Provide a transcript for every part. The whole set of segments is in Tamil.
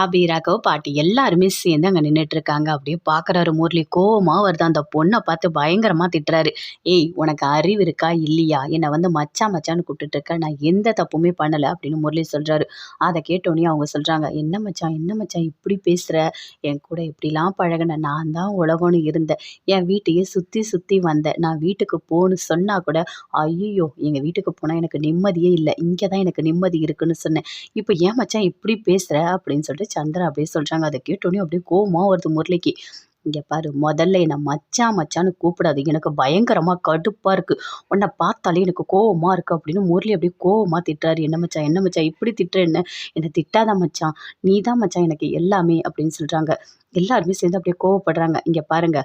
ஆபி ராகவ் பாட்டி எல்லாருமே சேர்ந்து அங்கே நின்றுட்டுருக்காங்க அப்படியே பார்க்குறாரு முரளி. கோவமாக வருது. அந்த பொண்ணை பார்த்து பயங்கரமாக திட்டுறாரு. ஏய் உனக்கு அறிவு இருக்கா? இல்லையா? என்னை வந்து மச்சான் மச்சான்னு கூப்பிட்டுட்டு நான் எந்த தப்புமே பண்ணலை. அப்படின்னு முரளி சொல்கிறாரு அதை கேட்டோன்னே அவங்க சொல்கிறாங்க என்ன மச்சான் என்ன மச்சான் இப்படி பேசுகிற என் கூட இப்படிலாம் பழகின நான் தான் உலகம்னு இருந்தேன். என் வீட்டையே சுற்றி சுற்றி வந்தேன். நான் வீட்டுக்கு போகணும் சொன்னால் கூட ஐயோ எங்கள் வீட்டுக்கு போனால் எனக்கு நிம்மதியே இல்லை. இங்கே தான் எனக்கு நிம்மதி இருக்குன்னு சொன்னேன். இப்போ ஏன் மச்சான் இப்படி பேசுகிற அப்படின்னு சொல்லிட்டு சந்திரா அப்படியே சொல்கிறாங்க அதை கேட்டோன்னே அப்படியே கோவமாக வருது முரளிக்கு. இங்கே பாரு முதல்ல என்னை மச்சான் மச்சான்னு கூப்பிடாது. எனக்கு பயங்கரமாக கடுப்பாக இருக்குது உன்னை பார்த்தாலே எனக்கு கோவமாக இருக்குது அப்படின்னு முரளி அப்படியே கோவமாக திட்டுறாரு. என்ன மச்சான் என்ன மச்சான் இப்படி திட்டுற என்ன? என்னை திட்டாத மச்சான் நீ தான் மச்சான் எனக்கு எல்லாமே அப்படின்னு சொல்கிறாங்க எல்லாருமே சேர்ந்து அப்படியே கோவப்படுறாங்க. இங்கே பாருங்க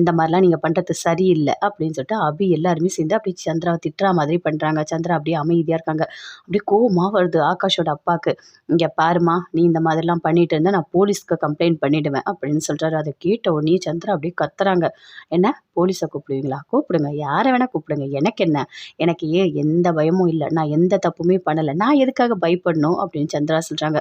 இந்த மாதிரிலாம் நீங்கள் பண்ணுறது சரியில்லை அப்படின்னு சொல்லிட்டு அபி எல்லாருமே சேர்ந்து அப்படியே சந்திராவை திட்டுற மாதிரி பண்ணுறாங்க சந்திரா அப்படியே அமைதியாக இருக்காங்க. அப்படியே கோவமாக வருது ஆகாஷோட அப்பாவுக்கு இங்கே பாருமா நீ இந்த மாதிரிலாம் பண்ணிட்டு இருந்தால் நான் போலீஸ்க்கு கம்ப்ளைண்ட் பண்ணிவிடுவேன் அப்படின்னு சொல்கிறாரு அதை கேட்ட உடனே சந்திரா அப்படியே கத்துறாங்க. என்ன? போலீஸை கூப்பிடுவீங்களா? கூப்பிடுங்க. யாரை வேணால் கூப்பிடுங்க. எனக்கு என்ன? எனக்கு ஏன் எந்த பயமும் இல்லை. நான் எந்த தப்புமே பண்ணலை. நான் எதுக்காக பயப்படணும் அப்படின்னு சந்திரா சொல்கிறாங்க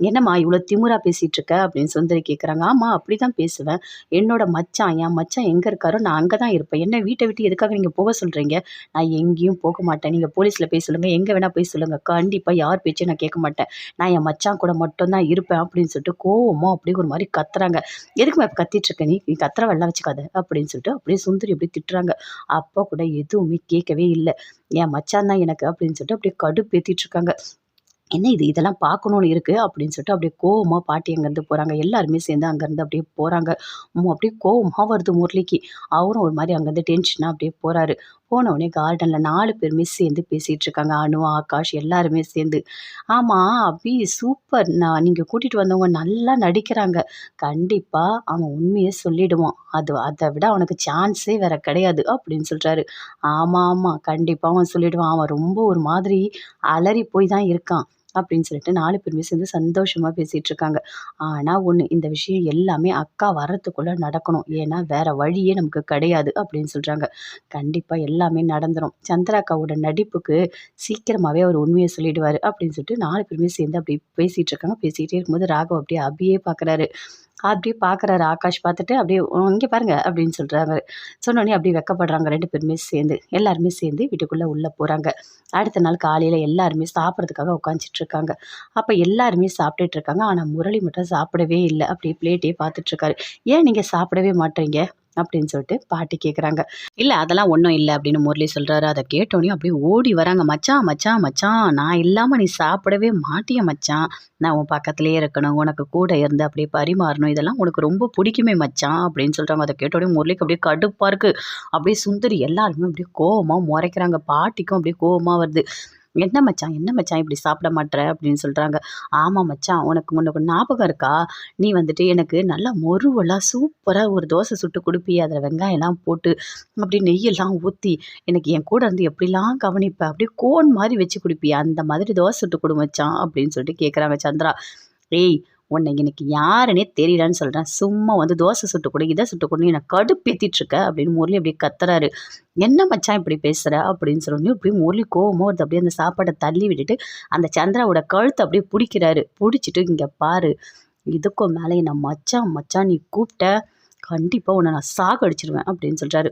என்னம்மா இவ்வளோ திமுறா பேசிகிட்டு இருக்க அப்படின்னு சுந்தரி கேட்குறாங்க ஆமாம் அப்படி தான் பேசுவேன். என்னோட மச்சான் என் மச்சான் எங்கே இருக்காரோ நான் அங்கே தான் இருப்பேன். என்ன வீட்டை விட்டு எதுக்காக நீங்கள் போக சொல்கிறீங்க நான் எங்கேயும் போக மாட்டேன். நீங்கள் போலீஸில் போய் சொல்லுங்கள் எங்கே வேணால் போய் சொல்லுங்கள் கண்டிப்பாக யார் பேச்சையும் நான் கேட்க மாட்டேன். நான் என் மச்சான் கூட மட்டும்தான் இருப்பேன் அப்படின்னு சொல்லிட்டு கோவமோ அப்படி ஒரு மாதிரி கத்துறாங்க. எதுக்கு மேம் கத்திட்டு இருக்க நீ? நீ கத்துற வெள்ளம் வச்சுக்காத. அப்படின்னு சொல்லிட்டு அப்படியே சுந்தரி அப்படி திட்டுறாங்க. அப்போ கூட எதுவுமே கேட்கவே இல்லை. என் மச்சான் தான் எனக்கு அப்படின்னு சொல்லிட்டு அப்படியே கடுப்பேற்றிட்டு இருக்காங்க. என்ன இது? இதெல்லாம் பார்க்கணுன்னு இருக்குது அப்படின்னு சொல்லிட்டு அப்படியே கோவமாக பாட்டி அங்கேருந்து போகிறாங்க எல்லாருமே சேர்ந்து அங்கேருந்து அப்படியே போகிறாங்க அப்படியே கோவமாக வருது முரளிக்கு. அவரும் ஒரு மாதிரி அங்கேருந்து டென்ஷனாக அப்படியே போகிறாரு போனவுடனே கார்டனில் நாலு பேருமே சேர்ந்து பேசிகிட்டு இருக்காங்க. அனு ஆகாஷ் எல்லாருமே சேர்ந்து. ஆமாம் அபி சூப்பர் நான் நீங்கள் கூட்டிகிட்டு வந்தவங்க நல்லா நடிக்கிறாங்க. கண்டிப்பாக அவன் உண்மையை சொல்லிடுவான். அது அதை விட அவனுக்கு சான்ஸே வேறு கிடையாது அப்படின்னு சொல்கிறாரு ஆமாம் ஆமாம் கண்டிப்பாக அவன் சொல்லிவிடுவான் அவன் ரொம்ப ஒரு மாதிரி அலறி போய் தான் இருக்கான். அப்படின்னு சொல்லிட்டு நாலு பேருமே சேர்ந்து சந்தோஷமாக பேசிகிட்டு இருக்காங்க ஆனால் ஒன்று இந்த விஷயம் எல்லாமே அக்கா வர்றதுக்குள்ளே நடக்கணும். ஏன்னா வேறு வழியே நமக்கு கிடையாது அப்படின்னு சொல்கிறாங்க கண்டிப்பாக எல்லாமே நடந்துடும் சந்திராக்காவோட நடிப்புக்கு சீக்கிரமாகவே அவர் உண்மையை சொல்லிடுவார் அப்படின்னு சொல்லிட்டு நாலு பேருமே சேர்ந்து அப்படி பேசிகிட்டு இருக்காங்க பேசிகிட்டே இருக்கும்போது ராகவ் அப்படியே அபியே பார்க்குறாரு அப்படியே பார்க்குறாரு ஆகாஷ் பார்த்துட்டு அப்படியே இங்கே பாருங்க அப்படின்னு சொல்கிறாங்க சொன்னோடனே அப்படியே வெக்கப்படுறாங்க. ரெண்டு பேருமே சேர்ந்து எல்லாருமே சேர்ந்து வீட்டுக்குள்ளே உள்ளே போகிறாங்க அடுத்த நாள் காலையில் எல்லாருமே சாப்பிட்றதுக்காக உட்காந்துட்டு இருக்காங்க. அப்போ எல்லாருமே சாப்பிட்டுட்டு இருக்காங்க. ஆனால் முரளி மட்டும் சாப்பிடவே இல்லை. அப்படியே பிளேட்டே பார்த்துட்ருக்காரு ஏன் நீங்கள் சாப்பிடவே மாட்டீங்க? அப்படின்னு சொல்லிட்டு பாட்டி கேட்குறாங்க இல்லை அதெல்லாம் ஒன்றும் இல்லை அப்படின்னு முரளி சொல்கிறாரு அதை கேட்டோன்னே அப்படியே ஓடி வராங்க. மச்சான் மச்சான் மச்சான் நான் இல்லாமல் நீ சாப்பிடவே மாட்டிய மச்சான் நான் உன் பக்கத்துலேயே இருக்கணும். உனக்கு கூட இருந்து அப்படியே பரிமாறணும். இதெல்லாம் உனக்கு ரொம்ப பிடிக்குமே மச்சான் அப்படின்னு சொல்கிறாங்க அதை கேட்டோடனே முரளிக்கு அப்படியே கடுப்பாக இருக்குது அப்படியே சுந்தரி எல்லாருமே அப்படியே கோபமாக முறைக்கிறாங்க. பாட்டிக்கும் அப்படியே கோபமாக வருது. என்ன மச்சான்? என்ன மச்சான் இப்படி சாப்பிட மாட்டேற அப்படின்னு சொல்கிறாங்க ஆமாம் மச்சான் உனக்கு உனக்கு ஞாபகம் இருக்கா? நீ வந்துட்டு எனக்கு நல்லா மொருவெல்லாம் சூப்பராக ஒரு தோசை சுட்டு கொடுப்பி அதில் வெங்காயம்லாம் போட்டு அப்படி நெய்யெல்லாம் ஊற்றி எனக்கு என் கூட இருந்து எப்படிலாம் கவனிப்பேன் அப்படியே கோன் மாதிரி வச்சு கொடுப்பியா அந்த மாதிரி தோசை சுட்டு கொடு மச்சான். அப்படின்னு சொல்லிட்டு கேட்குறாங்க சந்திரா. ஏய் உன்னை எனக்கு யாருன்னே தெரியலன்னு சொல்கிறேன் சும்மா வந்து தோசை சுட்டு கொடு இதை சுட்டு கொடு என்னை கடுப்பேற்றிட்டுருக்க அப்படின்னு முரளி அப்படியே கத்துறாரு. என்ன மச்சான் இப்படி பேசுகிற அப்படின்னு சொல்லணும் இப்படி முரளி கோவமோ வருது. அப்படியே அந்த சாப்பாடை தள்ளி விட்டுட்டு அந்த சந்திராவோட கழுத்தை அப்படியே பிடிக்கிறாரு. பிடிச்சிட்டு இங்கே பாரு இதுக்கும் மேலே என்ன மச்சான் மச்சான் நீ கூப்பிட்ட கண்டிப்பாக உன்னை நான் சாகடிச்சிருவேன் அப்படின்னு சொல்கிறாரு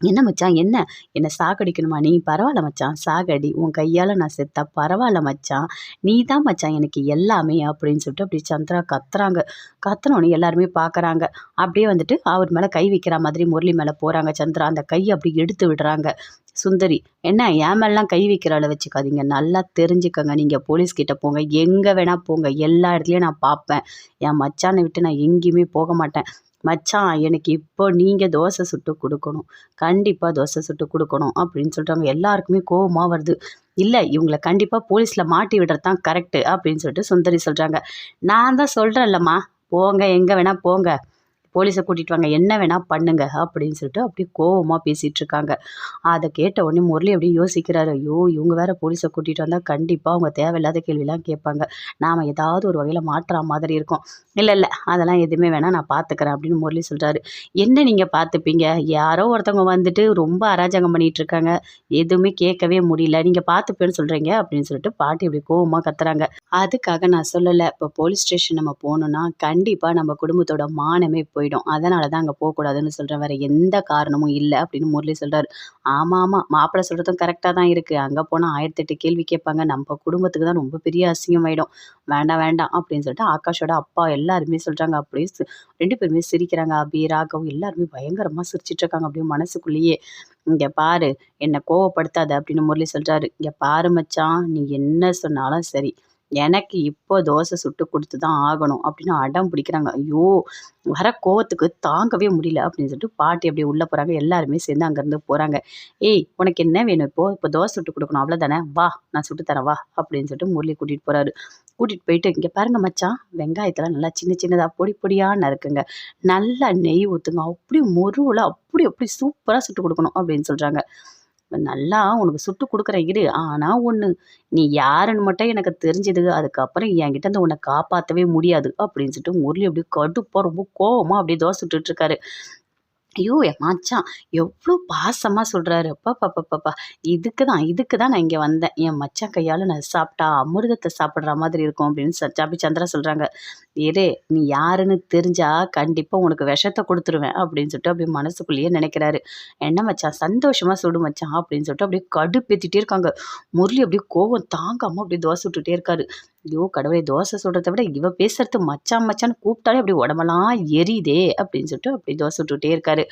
என்ன மச்சான் என்ன? என்னை சாகடிக்கணுமா நீ? பரவாயில்ல மச்சான் சாகடி. உன் கையால் நான் செத்தா பரவாயில்ல மச்சான். நீ தான் மச்சான் எனக்கு எல்லாமே அப்படின்னு சொல்லிட்டு அப்படி சந்திரா கத்துறாங்க. கத்துனோடனே எல்லாருமே பார்க்குறாங்க அப்படியே வந்துட்டு அவர் மேலே கை வைக்கிற மாதிரி முரளி மேலே போகிறாங்க சந்திரா. அந்த கையை அப்படி எடுத்து விடுறாங்க. சுந்தரி என்ன என் மேலாம் கை வைக்கிற அளவு வச்சுக்காதீங்க. நல்லா தெரிஞ்சுக்கங்க. நீங்கள் போலீஸ்கிட்ட போங்க. எங்கே வேணால் போங்க. எல்லா இடத்துலையும் நான் பார்ப்பேன். என் மச்சானை விட்டு நான் எங்கேயுமே போக மாட்டேன். மச்சான் எனக்கு இப்போ நீங்கள் தோசை சுட்டு கொடுக்கணும். கண்டிப்பாக தோசை சுட்டு கொடுக்கணும் அப்படின்னு சொல்கிறாங்க எல்லாருக்குமே கோபமாக வருது. இல்லை இவங்களை கண்டிப்பாக போலீஸில் மாட்டி விடுறது தான் கரெக்டு அப்படின்னு சொல்லிட்டு சுந்தரி சொல்கிறாங்க நான் தான் சொல்கிறேன்லம்மா போங்க எங்கே வேணால் போங்க. போலீஸை கூட்டிகிட்டு வாங்க என்ன வேணால் பண்ணுங்க அப்படின்னு சொல்லிட்டு அப்படியே கோவமாக பேசிகிட்டு இருக்காங்க அதை கேட்ட உடனே முரளி அப்படியே யோசிக்கிறாரு ஐயோ இவங்க வேற போலீஸை கூட்டிகிட்டு வந்தால் கண்டிப்பாக அவங்க தேவையில்லாத கேள்விலாம் கேட்பாங்க. நாம் ஏதாவது ஒரு வகையில் மாற்றுற மாதிரி இருக்கும். இல்லை இல்லை அதெல்லாம் எதுவுமே வேணால் நான் பார்த்துக்கிறேன் அப்படின்னு முரளி சொல்கிறாரு என்ன நீங்கள் பார்த்துப்பீங்க யாரோ ஒருத்தவங்க வந்துட்டு ரொம்ப அராஜகம் பண்ணிட்டு இருக்காங்க எதுவுமே கேட்கவே முடியல. நீங்கள் பார்த்துப்பேன்னு சொல்கிறீங்க அப்படின்னு சொல்லிட்டு பாட்டி இப்படி கோவமாக கத்துறாங்க. அதுக்காக நான் சொல்லலை இப்போ போலீஸ் ஸ்டேஷன் நம்ம போகணுன்னா கண்டிப்பாக நம்ம குடும்பத்தோட மானமே போயிடும். அதனால தான் அங்கே போகக்கூடாதுன்னு சொல்கிறேன் வேறு எந்த காரணமும் இல்லை அப்படின்னு முரளி சொல்கிறார் ஆமாம் ஆமாம் மாப்பிள்ளை சொல்கிறதும் கரெக்டாக தான் இருக்குது அங்கே போனால் ஆயிரத்தெட்டு கேள்வி கேட்பாங்க. நம்ம குடும்பத்துக்கு தான் ரொம்ப பெரிய அசிங்கமாயிடும். வேண்டாம் வேண்டாம் அப்படின்னு சொல்லிட்டு ஆகாஷோட அப்பா எல்லாருமே சொல்கிறாங்க அப்படியே ரெண்டு பேருமே சிரிக்கிறாங்க. அபி ராகவ் எல்லாருமே பயங்கரமாக சிரிச்சிட்டு இருக்காங்க அப்படியே மனசுக்குள்ளேயே இங்கே பாரு என்னை கோவப்படுத்தாத அப்படின்னு முரளி சொல்கிறாரு இங்கே பாரு மச்சான் நீ என்ன சொன்னாலும் சரி. எனக்கு இப்போ தோசை சுட்டு கொடுத்து தான் ஆகணும் அப்படின்னு அடம் பிடிக்கிறாங்க. ஐயோ வர கோவத்துக்கு தாங்கவே முடியல அப்படின்னு சொல்லிட்டு பாட்டி அப்படியே உள்ளே போகிறாங்க எல்லாருமே சேர்ந்து அங்கேருந்து போகிறாங்க ஏய் உனக்கு என்ன வேணும் இப்போ? இப்போ தோசை சுட்டு கொடுக்கணும் அவ்வளோதானே வா நான் சுட்டு தரேன் வா அப்படின்னு சொல்லிட்டு முரளி கூட்டிகிட்டு போகிறாரு கூட்டிகிட்டு போயிட்டு இங்கே பாருங்க மச்சான் வெங்காயத்தெல்லாம் நல்லா சின்ன சின்னதாக பொடி பொடியாக நறுக்குங்க நல்லா நெய் ஊற்றுங்க அப்படி முருவில் அப்படி அப்படி சூப்பராக சுட்டு கொடுக்கணும் அப்படின்னு சொல்கிறாங்க நல்லா உனக்கு சுட்டு கொடுக்குறேன் இரு. ஆனால் ஒன்று நீ யாருன்னு மட்டும் எனக்கு தெரிஞ்சது அதுக்கப்புறம் என்கிட்ட அந்த உன்னை காப்பாற்றவே முடியாது அப்படின்னு சொல்லிட்டு முரளி அப்படியே கடுப்பாக ரொம்ப கோவமாக அப்படியே தோசை சுட்டுட்ருக்காரு ஐயோ என் மச்சான் எவ்வளோ பாசமாக சொல்கிறாரு அப்பா பாப்பா பாப்பா இதுக்கு தான் இதுக்கு தான் நான் இங்கே வந்தேன். என் மச்சான் கையால் நான் சாப்பிட்டா அமிர்தத்தை சாப்பிட்ற மாதிரி இருக்கும் அப்படின்னு சச்சாபி சந்திரா சொல்கிறாங்க இரு நீ யாருன்னு தெரிஞ்சா கண்டிப்பாக உனக்கு விஷத்தை கொடுத்துருவேன் அப்படின்னு சொல்லிட்டு அப்படியே மனசுக்குள்ளேயே நினைக்கிறாரு. என்ன மச்சான் சந்தோஷமாக சுடு மச்சான் அப்படின்னு சொல்லிட்டு அப்படியே கடுப்பேத்திட்டே இருக்காங்க. முரளி அப்படியே கோவம் தாங்காமல் அப்படியே தோசை விட்டுட்டே இருக்காரு. ஐயோ கடவுளே தோசை சுடுறத விட இவ பேசுறது மச்சான் மச்சான்னு கூப்பிட்டாலே அப்படி உடம்பெல்லாம் எரியுதே அப்படின்னு சொல்லிட்டு அப்படியே தோசை விட்டுட்டே இருக்காரு.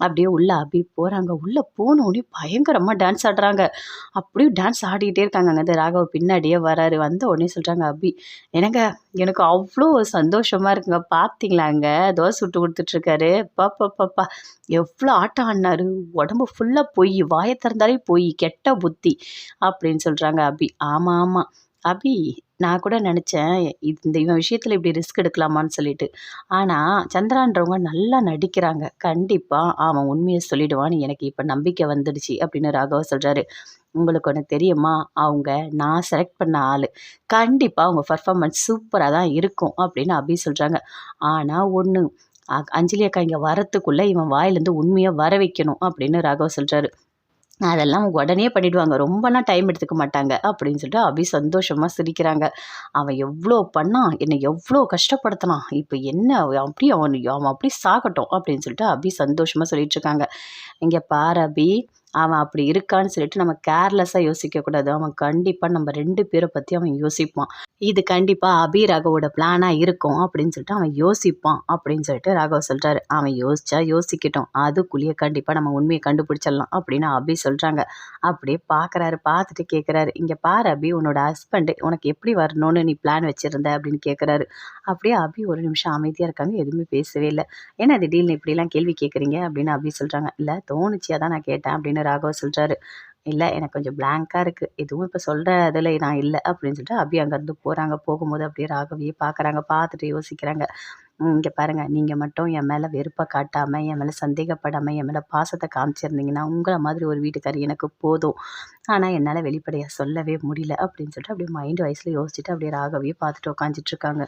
அப்படியே உள்ளே அபி போகிறாங்க உள்ளே போனோடனே பயங்கரமாக டான்ஸ் ஆடுறாங்க. அப்படியே டான்ஸ் ஆடிக்கிட்டே இருக்காங்க அங்கே ராகவ் பின்னாடியே வராரு. வந்த உடனே சொல்கிறாங்க அபி எனக்கு எனக்கு அவ்வளோ சந்தோஷமாக இருக்குங்க. பார்த்தீங்களாங்க தோசை சுட்டு கொடுத்துட்ருக்காரு. பாப்பா பாப்பா எவ்வளோ ஆட்டம் ஆடினாரு. உடம்பு ஃபுல்லாக பொய் வாயை திறந்தாலே பொய் கெட்ட புத்தி அப்படின்னு சொல்கிறாங்க அபி. ஆமாம் ஆமாம் அபி நான் கூட நினச்சேன் இந்த இவன் விஷயத்தில் இப்படி ரிஸ்க் எடுக்கலாமான்னு சொல்லிட்டு. ஆனால் சந்திரான்றவங்க நல்லா நடிக்கிறாங்க. கண்டிப்பாக அவன் உண்மையை சொல்லிடுவான்னு எனக்கு இப்போ நம்பிக்கை வந்துடுச்சு அப்படின்னு ராகவ சொல்கிறாரு உங்களுக்கு ஒன்று தெரியுமா? அவங்க நான் செலக்ட் பண்ண ஆள். கண்டிப்பாக அவங்க பர்ஃபார்மன்ஸ் சூப்பராக தான் இருக்கும் அப்படின்னு அபி சொல்கிறாங்க ஆனால் ஒன்று அஞ்சலி அக்கா இங்கே வரத்துக்குள்ளே இவன் வாயிலேருந்து உண்மையாக வர வைக்கணும் அப்படின்னு ராகவ சொல்கிறாரு அதெல்லாம் உடனே பண்ணிடுவாங்க. ரொம்பலாம் டைம் எடுத்துக்க மாட்டாங்க. அப்படின்னு சொல்லிட்டு அபி சந்தோஷமாக சிரிக்கிறாங்க. அவன் எவ்வளோ பண்ணான் என்னை எவ்வளோ கஷ்டப்படுத்தினான் இப்போ என்ன அப்படி அவன் அவன் அப்படி சாகட்டும் அப்படின்னு சொல்லிட்டு அபி சந்தோஷமாக சொல்லிட்டு இருக்காங்க. இங்கே பாரு அபி அவன் அப்படி இருக்கான்னு சொல்லிட்டு நம்ம கேர்லெஸ்ஸாக யோசிக்கக்கூடாது. அவன் கண்டிப்பாக நம்ம ரெண்டு பேரை பற்றி அவன் யோசிப்பான். இது கண்டிப்பாக அபி ராகவோட பிளானாக இருக்கும் அப்படின்னு சொல்லிட்டு அவன் யோசிப்பான் அப்படின்னு சொல்லிட்டு ராகவ் சொல்கிறாரு அவன் யோசிச்சா யோசிக்கட்டும். அதுக்குள்ளேயே கண்டிப்பாக நம்ம உண்மையை கண்டுபிடிச்சிடலாம் அப்படின்னு அபி சொல்கிறாங்க அப்படியே பார்க்குறாரு பார்த்துட்டு கேட்குறாரு இங்கே பாரு அபி உன்னோட ஹஸ்பண்டு உனக்கு எப்படி வரணும்னு நீ பிளான் வச்சுருந்த? அப்படின்னு கேட்குறாரு அப்படியே அபி ஒரு நிமிஷம் அமைதியாக இருக்காங்க. எதுவுமே பேசவே இல்லை. ஏன்னா திடீர்னு இப்படிலாம் கேள்வி கேட்குறீங்க அப்படின்னு அபி சொல்கிறாங்க இல்லை தோணுச்சு அதான் நான் கேட்டேன் அப்படின்னு ராகவ் சொல்கிறாரு இல்லை எனக்கு கொஞ்சம் பிளாங்காக இருக்குது எதுவும் இப்போ சொல்கிற இதில் நான் இல்லை அப்படின்னு சொல்லிட்டு அபி அங்கேருந்து போகிறாங்க போகும்போது அப்படியே ராகவியே பார்க்குறாங்க பார்த்துட்டு யோசிக்கிறாங்க. இங்கே பாருங்கள் நீங்கள் மட்டும் என் மேலே வெறுப்பை காட்டாமல் என் மேலே சந்தேகப்படாமல் என் மேலே பாசத்தை காமிச்சிருந்தீங்கன்னா உங்களை மாதிரி ஒரு வீட்டுக்காரி எனக்கு போதும். ஆனால் என்னால் வெளிப்படையாக சொல்லவே முடியல அப்படின்னு சொல்லிட்டு அப்படியே மைண்ட் வயசில் யோசிச்சுட்டு அப்படியே ராகவியே பார்த்துட்டு உட்காந்துட்ருக்காங்க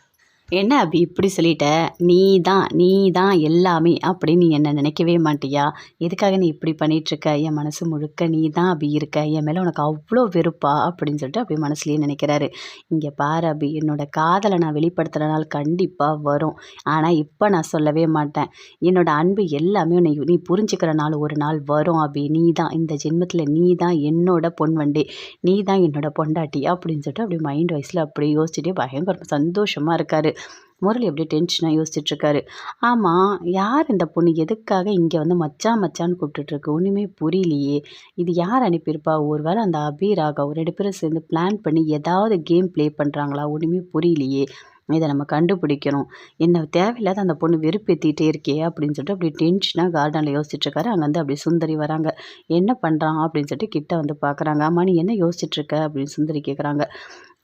என்ன அபி இப்படி சொல்லிட்ட? நீ தான் நீ தான் எல்லாமே அப்படின்னு நீ என்னை நினைக்கவே மாட்டியா? எதுக்காக நீ இப்படி பண்ணிகிட்ருக்க என் மனசு முழுக்க நீ தான் அபி இருக்க. என் மேலே உனக்கு அவ்வளோ வெறுப்பா? அப்படின்னு சொல்லிட்டு அப்படி மனசுலேயே நினைக்கிறாரு. இங்கே பாரு அபி என்னோட காதலை நான் வெளிப்படுத்துகிற நாள் கண்டிப்பாக வரும். ஆனால் இப்போ நான் சொல்லவே மாட்டேன். என்னோட அன்பு எல்லாமே உன்னை நீ புரிஞ்சுக்கிற நாள் ஒரு நாள் வரும் அபி. நீ தான் இந்த ஜென்மத்தில் நீ தான் என்னோட பொன்வண்டி. நீ தான் என்னோட பொண்டாட்டி அப்படின்னு சொல்லிட்டு அப்படியே மைண்ட் வைஸில் அப்படியே யோசிச்சுட்டே பயங்கர சந்தோஷமாக இருக்காரு. முரளி அப்படியே டென்ஷனாக யோசிச்சுட்டு இருக்காரு ஆமாம் யார் இந்த பொண்ணு? எதுக்காக இங்கே வந்து மச்சான் மச்சான்னு கூப்பிட்டுட்ருக்கு? ஒன்றுமே புரியலையே. இது யார் அனுப்பியிருப்பா? ஒருவேளை அந்த அபி ஒரு ரெண்டு பேரும் சேர்ந்து பிளான் பண்ணி ஏதாவது கேம் ப்ளே பண்ணுறாங்களா ஒன்றுமே புரியலையே. இதை நம்ம கண்டுபிடிக்கணும். என்ன தேவையில்லாத அந்த பொண்ணு வெறுப்பேற்றிட்டே இருக்கே அப்படின்னு சொல்லிட்டு அப்படியே டென்ஷனாக கார்டனில் யோசிச்சுட்ருக்காரு. அங்கேருந்து அப்படியே சுந்தரி வராங்க. என்ன பண்ணுறான் அப்படின்னு சொல்லிட்டு கிட்ட வந்து பார்க்குறாங்க அம்மா நீ என்ன யோசிச்சுட்ருக்க? அப்படின்னு சுந்தரி கேட்குறாங்க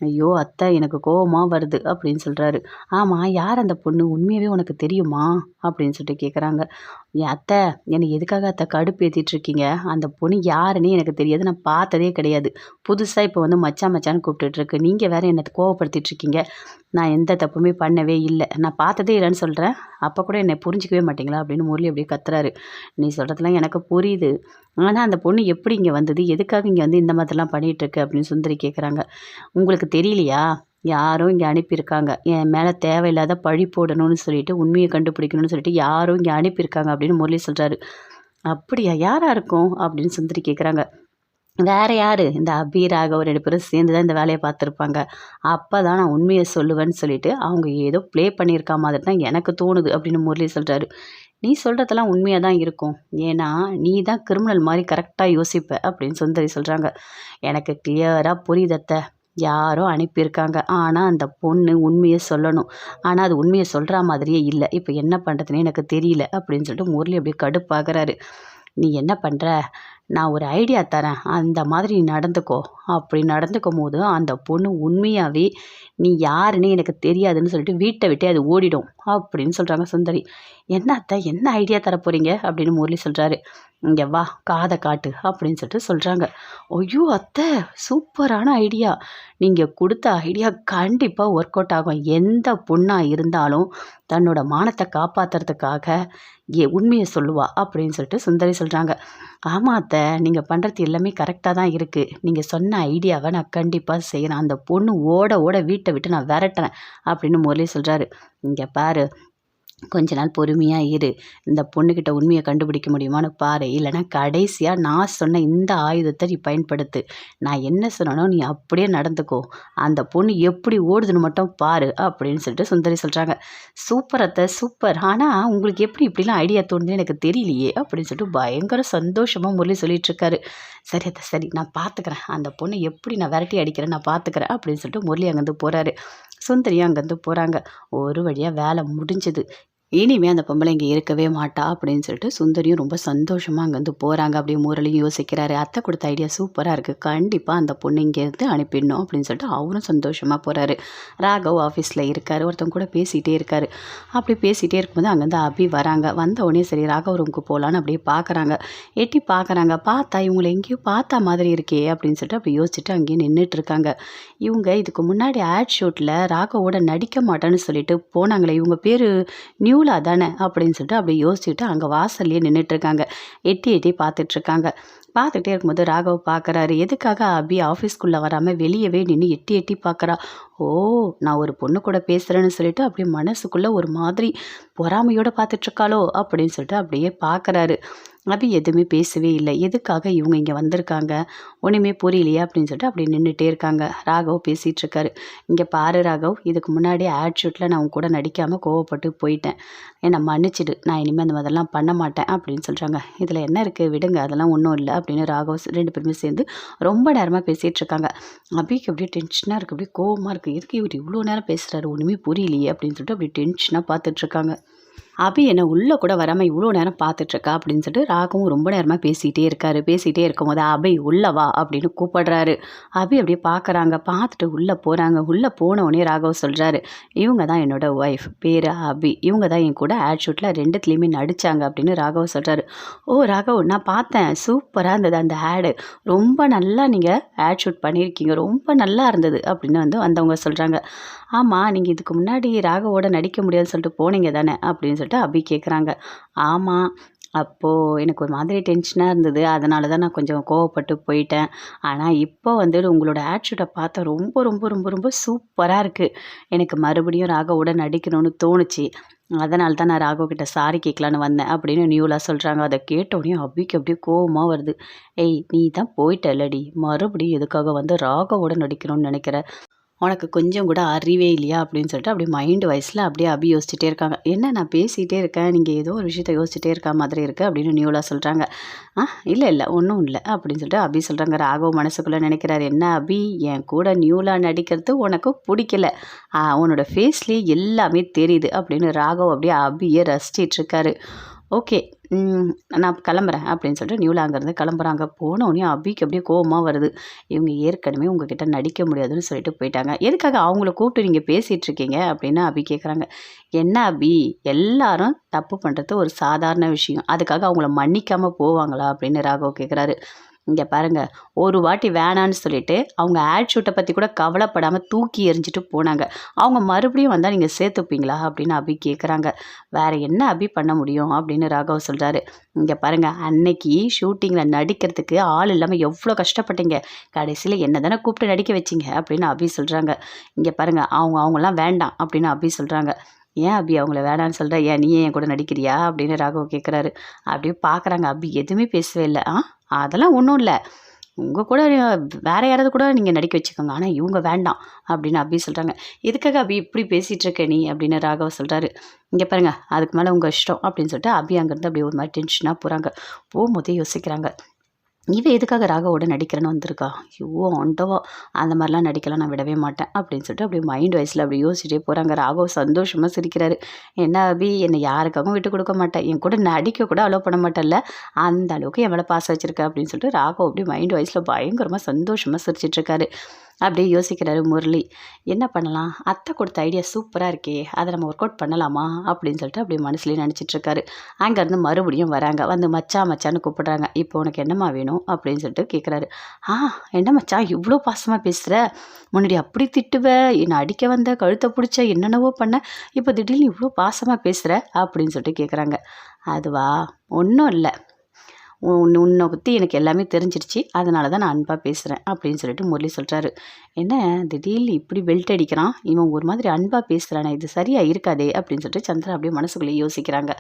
ஐயோ அத்தை எனக்கு கோபமாக வருது அப்படின்னு சொல்கிறாரு ஆமாம் யார் அந்த பொண்ணு? உண்மையாகவே உனக்கு தெரியுமா? அப்படின்னு சொல்லிட்டு கேட்குறாங்க என் அத்தை என்னை எதுக்காக அத்தை கடுப்பு ஏற்றிட்டுருக்கீங்க அந்த பொண்ணு யாருன்னு எனக்கு தெரியாது. நான் பார்த்ததே கிடையாது. புதுசாக இப்போ வந்து மச்சான் மச்சான்னு கூப்பிட்டுட்ருக்கு நீங்கள் வேறு என்னை கோவப்படுத்திட்டுருக்கீங்க நான் எந்த தப்புமே பண்ணவே இல்லை. நான் பார்த்ததே இல்லைன்னு சொல்கிறேன் அப்போ கூட என்னை புரிஞ்சிக்கவே மாட்டீங்களா? அப்படின்னு முரளி அப்படியே கத்துறாரு. நீ சொல்கிறதுலாம் எனக்கு புரியுது. ஆனால் அந்த பொண்ணு எப்படி இங்கே வந்தது? எதுக்காக இங்கே வந்து இந்த மாதிரிலாம் பண்ணிகிட்ருக்கு அப்படின்னு சுந்தரி கேட்குறாங்க உங்களுக்கு தெரியலையா? யாரோ இங்கே அனுப்பியிருக்காங்க. என் மேலே தேவையில்லாத பழி போடணும்னு சொல்லிட்டு உண்மையை கண்டுபிடிக்கணும்னு சொல்லிட்டு யாரோ இங்கே அனுப்பியிருக்காங்க அப்படின்னு முரளி சொல்கிறாரு அப்படியா? யாராக இருக்கும்? அப்படின்னு சுந்தரி கேட்குறாங்க வேறு யார்? இந்த அபி ராகவ் ரெண்டு பேரும் சேர்ந்து தான் இந்த வேலையை பார்த்துருப்பாங்க. அப்போ தான் நான் உண்மையை சொல்லுவேன்னு சொல்லிட்டு அவங்க ஏதோ ப்ளே பண்ணியிருக்கா மாதிரி தான் எனக்கு தோணுது அப்படின்னு முரளி சொல்கிறாரு நீ சொல்கிறதெல்லாம் உண்மையாக தான் இருக்கும். ஏன்னா நீ தான் கிரிமினல் மாதிரி கரெக்டாக யோசிப்ப அப்படின்னு சுந்தரி சொல்கிறாங்க எனக்கு கிளியராக புரியுதத்த யாரோ அனுப்பியிருக்காங்க. ஆனால் அந்த பொண்ணு உண்மையை சொல்லணும். ஆனால் அது உண்மையை சொல்கிற மாதிரியே இல்லை. இப்போ என்ன பண்ணுறதுன்னு எனக்கு தெரியல அப்படின்னு சொல்லிட்டு முரளி அப்படியே கடுப்பாகிறாரு. நீ என்ன பண்ணுற நான் ஒரு ஐடியா தரேன். அந்த மாதிரி நீ நடந்துக்கோ. அப்படி நடந்துக்கும் போது அந்த பொண்ணு உண்மையாகவே நீ யாருன்னு எனக்கு தெரியாதுன்னு சொல்லிட்டு வீட்டை விட்டே அது ஓடிடும் அப்படின்னு சொல்கிறாங்க சுந்தரி. என்ன அத்தை என்ன ஐடியா தர போகிறீங்க அப்படின்னு முரளி சொல்கிறாரு இங்கே வா காதை காட்டு அப்படின்னு சொல்லிட்டு சொல்கிறாங்க ஐயோ அத்தை சூப்பரான ஐடியா. நீங்கள் கொடுத்த ஐடியா கண்டிப்பாக ஒர்க் அவுட் ஆகும். எந்த பொண்ணாக இருந்தாலும் தன்னோட மானத்தை காப்பாற்றுறதுக்காக ஏ உண்மையை சொல்லுவா அப்படின்னு சொல்லிட்டு சுந்தரி சொல்கிறாங்க ஆமாத்த அத்தை நீங்கள் பண்ணுறது எல்லாமே கரெக்டாக தான் இருக்குது நீங்கள் சொன்ன ஐடியாவை நான் கண்டிப்பாக செய்கிறேன் அந்த பொண்ணு ஓட ஓட வீட்டை விட்டு நான் விரட்டுறேன் அப்படின்னு முரளி சொல்கிறாரு இங்கே பாரு கொஞ்ச நாள் பொறுமையாக இரு. இந்த பொண்ணுக்கிட்ட உண்மையை கண்டுபிடிக்க முடியுமான்னு பாரு. இல்லைனா கடைசியாக நான் சொன்ன இந்த ஆயுதத்தை நீ பயன்படுத்து. நான் என்ன சொன்னனோ நீ அப்படியே நடந்துக்கோ. அந்த பொண்ணு எப்படி ஓடுதுன்னு மட்டும் பாரு அப்படின்னு சொல்லிட்டு சுந்தரி சொல்கிறாங்க சூப்பர் அத்தை சூப்பர். ஆனால் உங்களுக்கு எப்படி இப்படிலாம் ஐடியா தோணுதுன்னு எனக்கு தெரியலையே அப்படின்னு சொல்லிட்டு பயங்கர சந்தோஷமாக முரளி சொல்லிகிட்ருக்காரு சரி அத்தை சரி. நான் பார்த்துக்கிறேன் அந்த பொண்ணை எப்படி நான் விரட்டி அடிக்கிறேன் நான் பார்த்துக்கிறேன் அப்படின்னு சொல்லிட்டு முரளி அங்கேருந்து போகிறாரு சுந்தரியும் அங்கேருந்து போகிறாங்க ஒரு வழியாக வேலை முடிஞ்சுது. இனிமே அந்த பொம்பளை இங்கே இருக்கவே மாட்டா அப்படின்னு சொல்லிட்டு சுந்தரியும் ரொம்ப சந்தோஷமாக அங்கேருந்து போகிறாங்க அப்படியே முரளியும் யோசிக்கிறாரு. அத்தை கொடுத்த ஐடியா சூப்பராக இருக்குது கண்டிப்பாக அந்த பொண்ணு இங்கேருந்து அனுப்பிடணும் அப்படின்னு சொல்லிட்டு அவரும் சந்தோஷமாக போகிறாரு ராகவ் ஆஃபீஸில் இருக்கார். ஒருத்தவங்க கூட பேசிகிட்டே இருக்கார். அப்படி பேசிகிட்டே இருக்கும்போது அங்கேருந்து அபி வராங்க. வந்த உடனே சரி ராகவ் ரூமுக்கு போகலான்னு அப்படியே பார்க்குறாங்க எட்டி பார்க்குறாங்க பார்த்தா இவங்களை எங்கேயோ பார்த்தா மாதிரி இருக்கே அப்படின்னு சொல்லிட்டு அப்படி யோசிச்சுட்டு அங்கேயே நின்றுட்டு இருக்காங்க. இவங்க இதுக்கு முன்னாடி ஆட் ஷூட்டில் ராகவோட நடிக்க மாட்டேன்னு சொல்லிட்டு போனாங்களே. இவங்க பேர் நியூ ஸ்கூலா தானே அப்படின்னு சொல்லிட்டு அப்படி யோசிச்சுட்டு அங்கே வாசல்லையே நின்றுட்டுருக்காங்க எட்டி எட்டி பார்த்துட்ருக்காங்க பார்த்துட்டே இருக்கும்போது ராகவ் பார்க்குறாரு எதுக்காக அபி ஆஃபீஸ்க்குள்ளே வராமல் வெளியவே நின்று எட்டி எட்டி பார்க்குறா ஓ நான் ஒரு பொண்ணு கூட பேசுகிறேன்னு சொல்லிட்டு அப்படியே மனசுக்குள்ளே ஒரு மாதிரி பொறாமையோடு பார்த்துட்ருக்காளோ அப்படின்னு சொல்லிட்டு அப்படியே பார்க்குறாரு அபி எதுவுமே பேசவே இல்லை. எதுக்காக இவங்க இங்கே வந்திருக்காங்க? ஒன்றுமே புரியலையே அப்படின்னு சொல்லிட்டு அப்படி நின்றுட்டே இருக்காங்க. ராகவ் பேசிகிட்டு இருக்காரு. இங்கே பாரு ராகவ் இதுக்கு முன்னாடி ஆட் ஷூட்டில் நான் உங்க கூட நடிக்காமல் கோவப்பட்டு போயிட்டேன். என்னை மன்னிச்சிடு. நான் இனிமேல் அந்த மாதிரிலாம் பண்ண மாட்டேன் அப்படின்னு சொல்கிறாங்க இதில் என்ன இருக்குது விடுங்க அதெல்லாம் ஒன்றும் இல்லை அப்படின்னு ராகவ் ரெண்டு பேருமே சேர்ந்து ரொம்ப நேரமாக பேசிகிட்டு இருக்காங்க. அபிக்கு அப்படியே டென்ஷனாக இருக்குது அப்படியே கோவமாக இருக்குது எதுக்கு இவர் இவ்வளோ நேரம் பேசுகிறாரு ஒன்றுமே புரியலையே அப்படின்னு சொல்லிட்டு அப்படியே டென்ஷனாக பார்த்துட்ருக்காங்க அபி என்னை உள்ளே கூட வராமல் இவ்வளோ நேரம் பார்த்துட்ருக்கா அப்படின்னு சொல்லிட்டு ராகவும் ரொம்ப நேரமாக பேசிகிட்டே இருக்காரு. பேசிகிட்டே இருக்கும்போது அபி உள்ளே வா அப்படின்னு கூப்பிடுறாரு. அபி அப்படியே பார்க்குறாங்க. பார்த்துட்டு உள்ளே போகிறாங்க உள்ளே போன உடனே ராகவ் சொல்கிறாரு இவங்க தான் என்னோட ஒய்ஃப் பேர் அபி. இவங்க தான் என் கூட ஆட் ஷூட்டில் ரெண்டுத்துலேயுமே நடித்தாங்க அப்படின்னு ராகவ் சொல்கிறாரு ஓ ராகவ் நான் பார்த்தேன். சூப்பராக இருந்தது அந்த ஆடு ரொம்ப நல்லா நீங்கள் ஆட் ஷூட் பண்ணியிருக்கீங்க. ரொம்ப நல்லா இருந்தது அப்படின்னு வந்து வந்தவங்க சொல்கிறாங்க ஆமாம் நீங்கள் இதுக்கு முன்னாடி ராகவோட நடிக்க முடியாதுன்னு சொல்லிட்டு போனீங்க தானே அப்படின்னு சொல்லிட்டு அபி கேட்குறாங்க ஆமாம் அப்போது எனக்கு ஒரு மாதிரி டென்ஷனாக இருந்தது. அதனால தான் நான் கொஞ்சம் கோவப்பட்டு போயிட்டேன். ஆனால் இப்போ வந்து உங்களோட ஆட்ஷூட்டை பார்த்தா ரொம்ப ரொம்ப ரொம்ப ரொம்ப சூப்பராக இருக்குது எனக்கு மறுபடியும் ராகவோட நடிக்கணும்னு தோணுச்சு. அதனால தான் நான் ராகவ் கிட்ட சாரி கேட்கலான்னு வந்தேன் அப்படின்னு நியூலாக சொல்கிறாங்க அதை கேட்டோடனே அபிக்கு அப்படியே கோவமாக வருது. ஏய் நீ தான் போயிட்டலடி மறுபடியும் எதுக்காக வந்து ராகவோட நடிக்கணும்னு நினைக்கிற? உனக்கு கொஞ்சம் கூட அறிவே இல்லையா அப்படின்னு சொல்லிட்டு அப்படியே மைண்டு வயசில் அப்படியே அபி யோசிச்சுட்டே இருக்காங்க. என்ன நான் பேசிகிட்டே இருக்கேன்? நீங்கள் ஏதோ ஒரு விஷயத்த யோசிச்சுட்டே இருக்க மாதிரி இருக்குது அப்படின்னு நியூலாக சொல்கிறாங்க ஆ இல்லை இல்லை ஒன்றும் இல்லை அப்படின்னு சொல்லிட்டு அபி சொல்கிறாங்க ராகவ் மனசுக்குள்ளே நினைக்கிறாரு. என்ன அபி? என் கூட நியூலாக நடிக்கிறது உனக்கு பிடிக்கல. உன்னோட ஃபேஸ்லேயே எல்லாமே தெரியுது அப்படின்னு ராகவ் அப்படியே அபியை ரசிச்சிட்ருக்காரு ஓகே நான் கிளம்புறேன் அப்படின்னு சொல்லிட்டு நியூலா அங்கேருந்து கிளம்புறாங்க. போனோடனே அபிக்கு அப்படியே கோபமாக வருது. இவங்க ஏற்கனவே உங்ககிட்ட நடிக்க முடியாதுன்னு சொல்லிட்டு போயிட்டாங்க. எதுக்காக அவங்கள கூப்பிட்டு நீங்கள் பேசிகிட்டு இருக்கீங்க? அப்படின்னு அபி கேட்குறாங்க என்ன அபி? எல்லாரும் தப்பு பண்ணுறது ஒரு சாதாரண விஷயம். அதுக்காக அவங்கள மன்னிக்காமல் போவாங்களா? அப்படின்னு ராகவ் கேட்குறாரு இங்கே பாருங்கள் ஒரு வாட்டி வேணான்னு சொல்லிட்டு அவங்க ஆட் ஷூட்டை பற்றி கூட கவலைப்படாமல் தூக்கி எறிஞ்சிட்டு போனாங்க. அவங்க மறுபடியும் வந்தால் நீங்கள் சேர்த்துப்பீங்களா அப்படின்னு அபி கேட்குறாங்க வேறு என்ன அபி பண்ண முடியும் அப்படின்னு ராகவ் சொல்கிறாரு இங்கே பாருங்கள் அன்னைக்கு ஷூட்டிங்கில் நடிக்கிறதுக்கு ஆள் இல்லாமல் எவ்வளோ கஷ்டப்பட்டீங்க? கடைசியில் என்ன தானே கூப்பிட்டு நடிக்க வச்சிங்க அப்படின்னு அபி சொல்கிறாங்க இங்கே பாருங்கள் அவங்க அவங்களாம் வேண்டாம் அப்படின்னு அபி சொல்கிறாங்க ஏன் அபி அவங்கள வேணான்னு சொல்கிற ஏன் நீ என் கூட நடிக்கிறியா? அப்படின்னு ராகவ் கேட்குறாரு அப்படியே பார்க்குறாங்க அபி எதுவுமே பேசவே இல்லை. ஆ? அதெல்லாம் ஒன்றும் இல்லை. உங்கள் கூட வேறு யாராவது கூட நீங்கள் நடிக்க வச்சுக்கோங்க. ஆனால் இவங்க வேண்டாம் அப்படின்னு அபி சொல்கிறாங்க எதுக்காக அபி இப்படி பேசிகிட்டு இருக்க நீ? அப்படின்னு ராகவ சொல்கிறாரு இங்கே பாருங்க அதுக்கு மேலே உங்கள் இஷ்டம் அப்படின்னு சொல்லிட்டு அபி அங்கேருந்து அப்படியே ஒரு மாதிரி டென்ஷனாக போகிறாங்க போகும்போதே யோசிக்கிறாங்க. இவ எதுக்காக ராகவோட நடிக்கிறேன்னு வந்திருக்கா? ஐயோ ஆண்டவா. அந்த மாதிரிலாம் நடிக்கலாம் நான் விடவே மாட்டேன் அப்படின்னு சொல்லிட்டு அப்படியே மைண்ட் வயசில் அப்படி யோசிச்சுட்டே போகிறாங்க ராகவ் சந்தோஷமாக சிரிக்கிறாரு. என்ன அபி என்னை யாருக்காகவும் விட்டு கொடுக்க மாட்டேன். என் கூட நடிக்க கூட அலோவ் பண்ண மாட்டேன்ல. அந்த அளவுக்கு என் மேலே பாசம் வச்சுருக்கேன் அப்படின்னு சொல்லிட்டு ராகவ் அப்படி மைண்ட் வயசில் பயங்கரமாக சந்தோஷமாக சிரிச்சிட்ருக்காரு அப்படியே யோசிக்கிறாரு முரளி. என்ன பண்ணலாம்? அத்தை கொடுத்த ஐடியா சூப்பராக இருக்கே. அதை நம்ம ஒர்க் அவுட் பண்ணலாமா? அப்படின்னு சொல்லிட்டு அப்படியே மனசுலேயே நினச்சிட்ருக்காரு அங்கேருந்து மறுபடியும் வராங்க. வந்து மச்சான் மச்சான்னு கூப்பிட்றாங்க. இப்போ உனக்கு என்னம்மா வேணும்? அப்படின்னு சொல்லிட்டு கேட்குறாரு ஆ என்ன மச்சா இவ்வளோ பாசமாக பேசுகிற முன்னாடி அப்படி திட்டுவ? என்னை அடிக்க வந்த? கழுத்தை பிடிச்ச? என்னென்னவோ பண்ண? இப்போ திடீர்னு இவ்வளோ பாசமாக பேசுகிற அப்படின்னு சொல்லிட்டு கேட்குறாங்க அதுவா? ஒன்றும் இல்லை. உன் உன்னை பற்றி எனக்கு எல்லாமே தெரிஞ்சிருச்சு. அதனால தான் நான் அன்பாக பேசுகிறேன் அப்படின்னு சொல்லிட்டு முரளி சொல்கிறாரு என்ன திடீர்னு இப்படி பெல்ட் அடிக்கிறான்? இவன் ஒரு மாதிரி அன்பாக பேசுகிறானே இது சரியாக இருக்காதே அப்படின்னு சொல்லிட்டு சந்திரா அப்படியே மனசுக்குள்ளே யோசிக்கிறாங்க.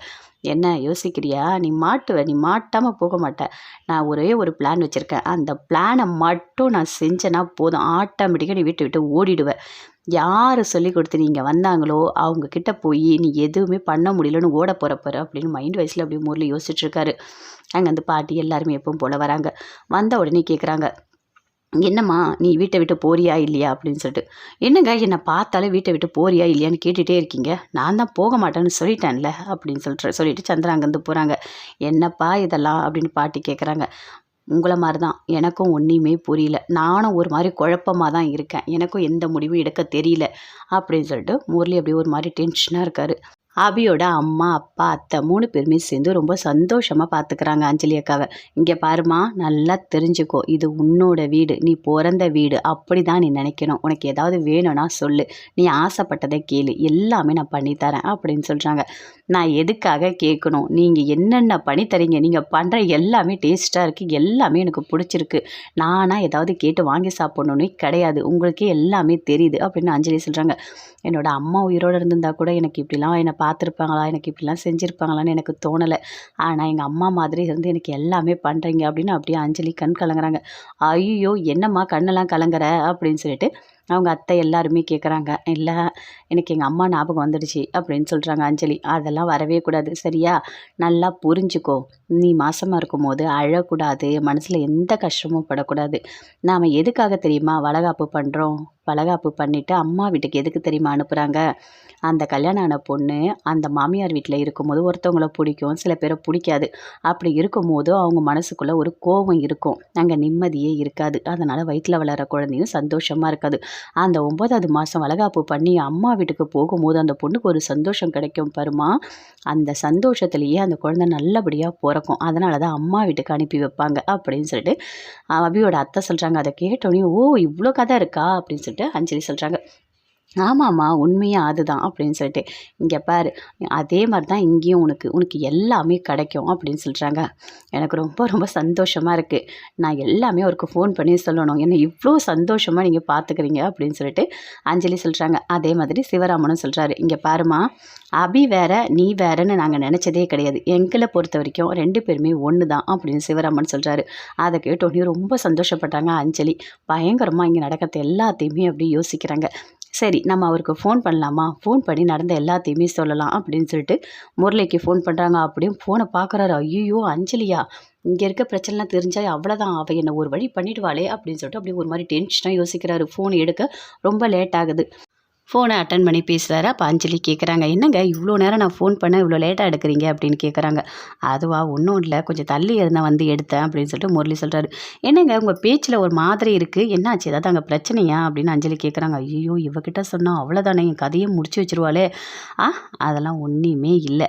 என்ன யோசிக்கிறியா? நீ மாட்டுவ நீ மாட்டாமல் போக மாட்ட. நான் ஒரே ஒரு பிளான் வச்சுருக்கேன். அந்த பிளானை மட்டும் நான் செஞ்சேன்னா போதும். ஆட்டோமேட்டிக்காக நீ வீட்டை விட்டு ஓடிடுவேன் யார் சொல்லி கொடுத்து நீங்கள் வந்தாங்களோ அவங்கக்கிட்ட போய் நீ எதுவுமே பண்ண முடியலன்னு ஓட போகிறப்பாரு அப்படின்னு மைண்ட் வயசில் அப்படியே ஊரில் யோசிச்சுட்ருக்காரு. அங்கே அந்த பாட்டி எல்லாருமே எப்பவும் போல் வராங்க. வந்த உடனே கேட்குறாங்க என்னம்மா நீ வீட்டை விட்டு போறியா இல்லையா? அப்படின்னு சொல்லிட்டு. என்னங்க என்னை பார்த்தாலே வீட்டை விட்டு போறியா இல்லையான்னு கேட்டுகிட்டே இருக்கீங்க. நான் தான் போக மாட்டேன்னு சொல்லிட்டேன்ல அப்படின்னு சொல்லிட்டு சொல்லிட்டு சந்திரா அங்கேருந்து போகிறாங்க என்னப்பா இதெல்லாம்? அப்படின்னு பாட்டி கேட்குறாங்க உங்களை மாதிரி தான் எனக்கும் ஒன்றையுமே புரியல. நானும் ஒரு மாதிரி குழப்பமாக தான் இருக்கேன். எனக்கும் எந்த முடிவும் எடுக்க தெரியல. அப்படின்னு சொல்லிட்டு முரளி அப்படியே ஒரு மாதிரி டென்ஷனாக இருக்கார். அபியோட அம்மா அப்பா அத்தை மூணு பேருமே சேர்ந்து ரொம்ப சந்தோஷமாக பார்த்துக்கிறாங்க அஞ்சலி அக்காவை. இங்கே பாருமா நல்லா தெரிஞ்சுக்கோ. இது உன்னோட வீடு. நீ பிறந்த வீடு. அப்படி தான் நீ நினைக்கணும். உனக்கு ஏதாவது வேணும்னா சொல்லு. நீ ஆசைப்பட்டதை கேளு. எல்லாமே நான் பண்ணித்தரேன் அப்படின்னு சொல்கிறாங்க நான் எதுக்காக கேட்கணும் நீங்கள் என்னென்ன பண்ணி தரீங்க? நீங்கள் பண்ணுற எல்லாமே டேஸ்ட்டாக இருக்குது எல்லாமே எனக்கு பிடிச்சிருக்கு. நானாக ஏதாவது கேட்டு வாங்கி சாப்பிட்ணுன்னு கிடையாது. உங்களுக்கே எல்லாமே தெரியுது அப்படின்னு அஞ்சலி சொல்கிறாங்க என்னோட அம்மா உயிரோடு இருந்திருந்தா கூட எனக்கு இப்படிலாம் என்னை பார்த்துருப்பாங்களா? எனக்கு இப்படிலாம் செஞ்சுருப்பாங்களான்னு எனக்கு தோணலை. ஆனால் எங்கள் அம்மா மாதிரி இருந்து எனக்கு எல்லாமே பண்ணுறீங்க அப்படின்னு அப்படியே அஞ்சலி கண் கலங்குறாங்க. ஐயோ என்னம்மா கண்ணெல்லாம் கலங்குற? அப்படின்னு சொல்லிட்டு அவங்க அத்தை எல்லாருமே கேட்குறாங்க இல்லை எனக்கு எங்கள் அம்மா ஞாபகம் வந்துடுச்சு அப்படின்னு சொல்கிறாங்க அஞ்சலி. அதெல்லாம் வரவே கூடாது. சரியா? நல்லா புரிஞ்சுக்கோ. நீ மாசமாக இருக்கும்போது அழக்கூடாது. மனசில் எந்த கஷ்டமும் படக்கூடாது. நாம் எதுக்காக தெரியுமா வளகாப்பு பண்ணுறோம் வளகாப்பு பண்ணிவிட்டு அம்மா வீட்டுக்கு எதுக்கு தெரியுமா அனுப்புகிறாங்க அந்த கல்யாணம் ஆன பொண்ணு அந்த மாமியார் வீட்டில் இருக்கும்போது ஒருத்தவங்கள பிடிக்கும் சில பேரை பிடிக்காது. அப்படி இருக்கும்போது அவங்க மனசுக்குள்ளே ஒரு கோபம் இருக்கும். அங்கே நிம்மதியே இருக்காது. அதனால் வயிற்றில் வளர குழந்தையும் சந்தோஷமாக இருக்காது. அந்த ஒம்பதாவது மாதம் வளகாப்பு பண்ணி அம்மா வீட்டுக்கு போகும்போது அந்த பொண்ணுக்கு ஒரு சந்தோஷம் கிடைக்கும் பருமா. அந்த சந்தோஷத்துலேயே அந்த குழந்தை நல்லபடியாக பிறக்கும். அதனால தான் அம்மா வீட்டுக்கு அனுப்பி வைப்பாங்க அப்படின்னு சொல்லிட்டு அபியோட அத்தை சொல்கிறாங்க அதை கேட்டோடனே ஓ இவ்வளோ கதை இருக்கா? அப்படின்னு சொல்லிட்டு அஞ்சலி சொல்கிறாங்க ஆமாம்மா உண்மையாக அதுதான் அப்படின்னு சொல்லிட்டு. இங்கே பாரு அதே மாதிரி தான் இங்கேயும் உனக்கு உனக்கு எல்லாமே கிடைக்கும் அப்படின்னு சொல்கிறாங்க எனக்கு ரொம்ப ரொம்ப சந்தோஷமாக இருக்குது நான் எல்லாமே அவருக்கு ஃபோன் பண்ணி சொல்லணும். என்னை இவ்வளோ சந்தோஷமாக நீங்கள் பார்த்துக்கிறீங்க அப்படின்னு சொல்லிட்டு அஞ்சலி சொல்கிறாங்க அதே மாதிரி சிவராமனும் சொல்கிறாரு இங்கே பாருமா அபி வேற நீ வேறன்னு நாங்கள் நினச்சதே கிடையாது. எங்களை பொறுத்த வரைக்கும் ரெண்டு பேருமே ஒன்று தான் அப்படின்னு சிவராமன் சொல்கிறாரு அதை கேட்டோடனே ரொம்ப சந்தோஷப்பட்டாங்க அஞ்சலி. பயங்கரமாக இங்கே நடக்கிறது எல்லாத்தையுமே அப்படி யோசிக்கிறாங்க. சரி நம்ம அவருக்கு ஃபோன் பண்ணலாமா? ஃபோன் பண்ணி நடந்த எல்லாத்தையுமே சொல்லலாம் அப்படின்னு சொல்லிட்டு முரளிக்கு ஃபோன் பண்ணுறாங்க அப்படியும் ஃபோனை பார்க்குறாரு. ஐயோ அஞ்சலியா இங்கே இருக்க பிரச்சனைலாம் தெரிஞ்சால் அவ்வளோதான் அவள் என்னை ஒரு வழி பண்ணிடுவாளே அப்படின்னு சொல்லிட்டு அப்படியே ஒரு மாதிரி டென்ஷனாக யோசிக்கிறாரு. ஃபோன் எடுக்க ரொம்ப லேட் ஆகுது. ஃபோனை அட்டன் பண்ணி பேசுகிறாரு அப்போ அஞ்சலி கேட்குறாங்க என்னங்க இவ்வளோ நேரம் நான் ஃபோன் பண்ண இவ்வளோ லேட்டாக எடுக்கிறீங்க? அப்படின்னு கேட்குறாங்க அதுவா ஒன்றும் இல்லை. கொஞ்சம் தள்ளி இருந்தால் வந்து எடுத்தேன் அப்படின்னு சொல்லிட்டு முரளி சொல்கிறாரு என்னங்க உங்கள் பேச்சில் ஒரு மாதிரி இருக்குது என்னாச்சு? ஏதாவது அங்கே பிரச்சனையா? அப்படின்னு அஞ்சலி கேட்குறாங்க ஐயோ இவகிட்ட சொன்னால் அவ்வளோதானே என் கதையை முடிச்சு வச்சிருவாளே. ஆ அதெல்லாம் ஒன்றுமே இல்லை.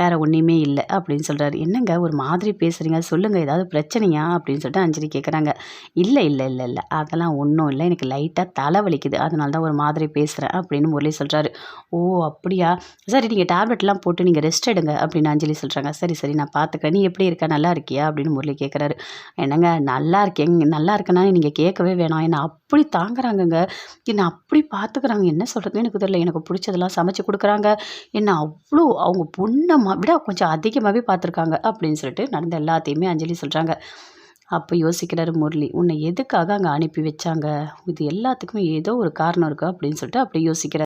வேறு ஒன்றுமே இல்லை அப்படின்னு சொல்கிறாரு என்னங்க ஒரு மாதிரி பேசுகிறீங்க சொல்லுங்கள் ஏதாவது பிரச்சனையா? அப்படின்னு சொல்லிட்டு அஞ்சலி கேட்குறாங்க இல்லை இல்லை இல்லை இல்லை. அதெல்லாம் ஒன்றும் இல்லை. எனக்கு லைட்டாக தலை வலிக்குது. அதனால தான் ஒரு மாதிரி பேசுகிறேன் அப்படின்னு முரளி சொல்கிறாரு ஓ அப்படியா? சரி நீங்கள் டேப்லெட்லாம் போட்டு நீங்கள் ரெஸ்ட் எடுங்க அப்படின்னு அஞ்சலி சொல்கிறாங்க சரி சரி நான் பார்த்துக்கிறேன் நீ எப்படி இருக்க? நல்லா இருக்கியா? அப்படின்னு முரளி கேட்குறாரு என்னங்க நல்லா இருக்கேங்க நல்லா இருக்கேன்னா நீங்கள் கேட்கவே வேணாம். என்னை அப்படி தாங்குறாங்கங்க. என்னை அப்படி பார்த்துக்கிறாங்க என்ன சொல்கிறது எனக்கு தெரியல. எனக்கு பிடிச்சதெல்லாம் சமைச்சு கொடுக்குறாங்க. என்னை அவ்வளோ அவங்க பொண்ணை விட கொஞ்சம் அதிகமாகவே பார்த்துருக்காங்க அப்படின்னு சொல்லிட்டு நடந்த எல்லாத்தையுமே அஞ்சலி சொல்கிறாங்க அப்போ யோசிக்கிறாரு முரளி உன்னை எதுக்காக அங்கே அனுப்பி வச்சாங்க? இது எல்லாத்துக்குமே ஏதோ ஒரு காரணம் இருக்கா அப்படின்னு சொல்லிட்டு அப்படி யோசிக்கிறார்.